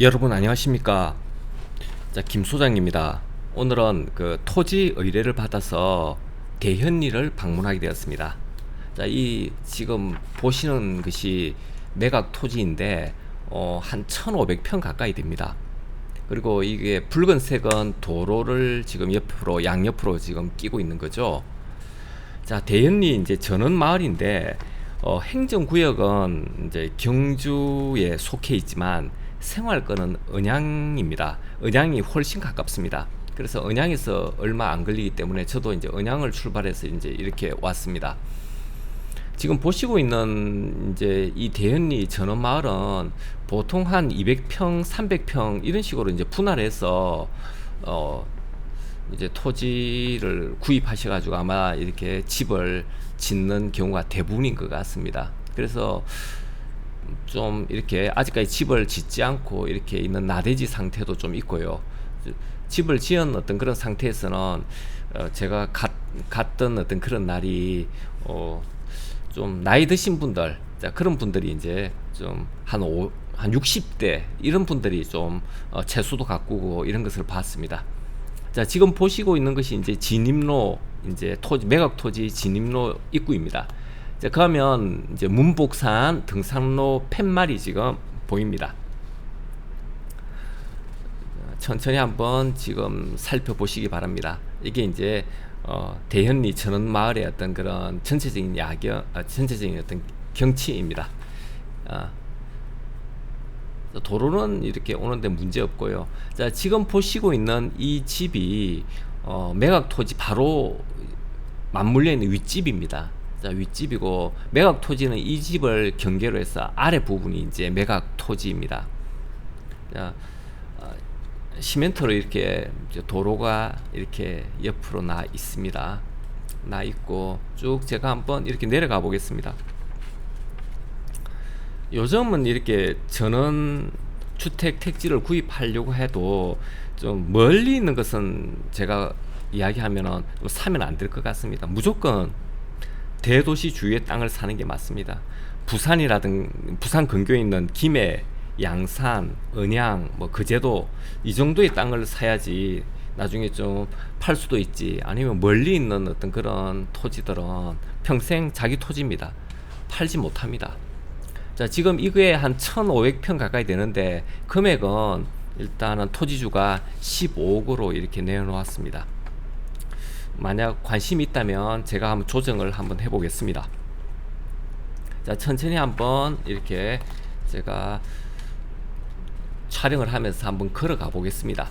여러분 안녕하십니까? 자, 김 소장입니다. 오늘은 그 토지 의뢰를 받아서 대현리를 방문하게 되었습니다. 자, 이 지금 보시는 것이 매각 토지인데 어, 한 1,500평 가까이 됩니다. 그리고 이게 붉은색은 도로를 지금 옆으로 양옆으로 지금 끼고 있는 거죠. 자, 대현리 이제 전원 마을인데 어, 행정구역은 이제 경주에 속해 있지만 생활권은 언양입니다. 언양이 훨씬 가깝습니다. 그래서 언양에서 얼마 안 걸리기 때문에 저도 이제 언양을 출발해서 이제 이렇게 왔습니다. 지금 보시고 있는 이제 이 대현리 전원 마을은 보통 한 200평, 300평 이런 식으로 이제 분할해서 어 이제 토지를 구입하셔 가지고 아마 이렇게 집을 짓는 경우가 대부분인 것 같습니다. 그래서 좀 이렇게 아직까지 집을 짓지 않고 이렇게 있는 나대지 상태도 좀 있고요. 집을 지은 어떤 그런 상태에서는 어 제가 갔, 갔던 어떤 그런 날이 어 좀 나이 드신 분들 자 그런 분들이 이제 좀한 한 60대 이런 분들이 좀 어, 채수도 가꾸고 이런 것을 봤습니다. 자 지금 보시고 있는 것이 이제 진입로 이제 토지 매각 토지 진입로 입구입니다. 자, 그러면 이제 문복산 등산로 팻말이 지금 보입니다. 천천히 한번 지금 살펴보시기 바랍니다. 이게 이제 어, 대현리 천원 마을의 어떤 그런 전체적인 야경, 아, 전체적인 어떤 경치입니다. 아, 도로는 이렇게 오는데 문제 없고요. 자, 지금 보시고 있는 이 집이 어, 매각 토지 바로 맞물려 있는 윗집입니다. 자, 윗집이고 매각 토지는 이 집을 경계로 해서 아래 부분이 이제 매각 토지입니다. 자, 어, 시멘트로 이렇게 도로가 이렇게 옆으로 나 있습니다. 나 있고 쭉 제가 한번 이렇게 내려가 보겠습니다. 요즘은 이렇게 전원 주택 택지를 구입하려고 해도 좀 멀리 있는 것은 제가 이야기하면은 사면 안 될 것 같습니다. 무조건 대도시 주위의 땅을 사는 게 맞습니다. 부산이라든 부산 근교에 있는 김해, 양산, 은양, 뭐 그제도 이 정도의 땅을 사야지 나중에 좀 팔 수도 있지 아니면 멀리 있는 어떤 그런 토지들은 평생 자기 토지입니다. 팔지 못합니다. 자, 지금 이거에 한 1,500평 가까이 되는데 금액은 일단은 토지주가 15억으로 이렇게 내놓았습니다. 만약 관심이 있다면 제가 한번 조정을 한번 해보겠습니다. 자, 천천히 한번 이렇게 제가 촬영을 하면서 한번 걸어가 보겠습니다.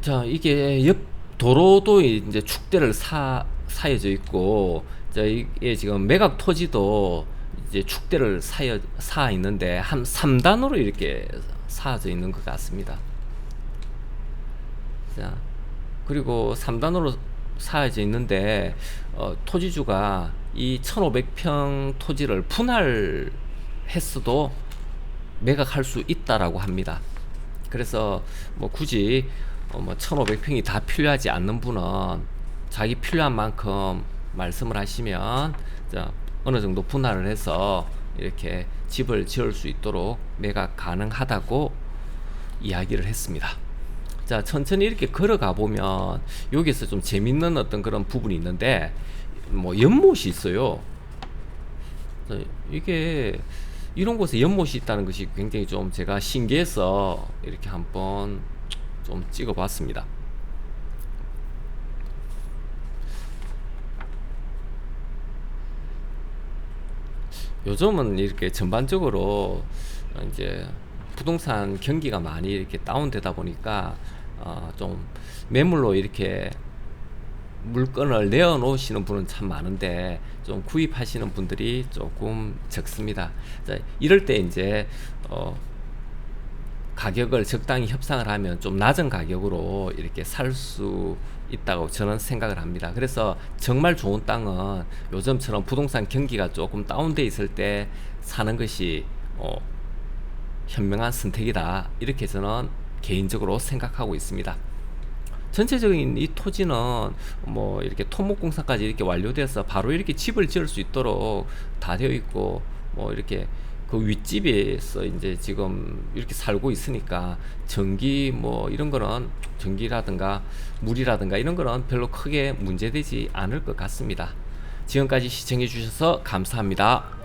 자, 이게 옆 도로도 이제 축대를 사, 사여져 있고, 자, 이게 지금 매각 토지도 이제 축대를 사여, 사 있는데 한 3단으로 이렇게 사져 있는 것 같습니다. 자, 그리고 3단으로 사여져 있는데 어, 토지주가 이 1500평 토지를 분할했어도 매각할 수 있다라고 합니다. 그래서 뭐 굳이 어, 뭐 1500평이 다 필요하지 않는 분은 자기 필요한 만큼 말씀을 하시면 자, 어느 정도 분할을 해서 이렇게 집을 지을 수 있도록 매각 가능하다고 이야기를 했습니다. 자, 천천히 이렇게 걸어가 보면 여기서 좀 재밌는 어떤 그런 부분이 있는데 뭐 연못이 있어요. 이게 이런 곳에 연못이 있다는 것이 굉장히 좀 제가 신기해서 이렇게 한번 좀 찍어 봤습니다. 요즘은 이렇게 전반적으로 이제 부동산 경기가 많이 이렇게 다운되다 보니까 어, 좀 매물로 이렇게 물건을 내어 놓으시는 분은 참 많은데 좀 구입하시는 분들이 조금 적습니다. 자, 이럴 때 이제 어, 가격을 적당히 협상을 하면 좀 낮은 가격으로 이렇게 살 수 있다고 저는 생각을 합니다. 그래서 정말 좋은 땅은 요즘처럼 부동산 경기가 조금 다운돼 있을 때 사는 것이 어, 현명한 선택이다. 이렇게 저는 개인적으로 생각하고 있습니다. 전체적인 이 토지는 뭐 이렇게 토목공사까지 이렇게 완료돼서 바로 이렇게 집을 지을 수 있도록 다 되어 있고 뭐 이렇게 그 윗집에서 이제 지금 이렇게 살고 있으니까 전기 뭐 이런 거는 전기라든가 물이라든가 이런 거는 별로 크게 문제되지 않을 것 같습니다. 지금까지 시청해 주셔서 감사합니다.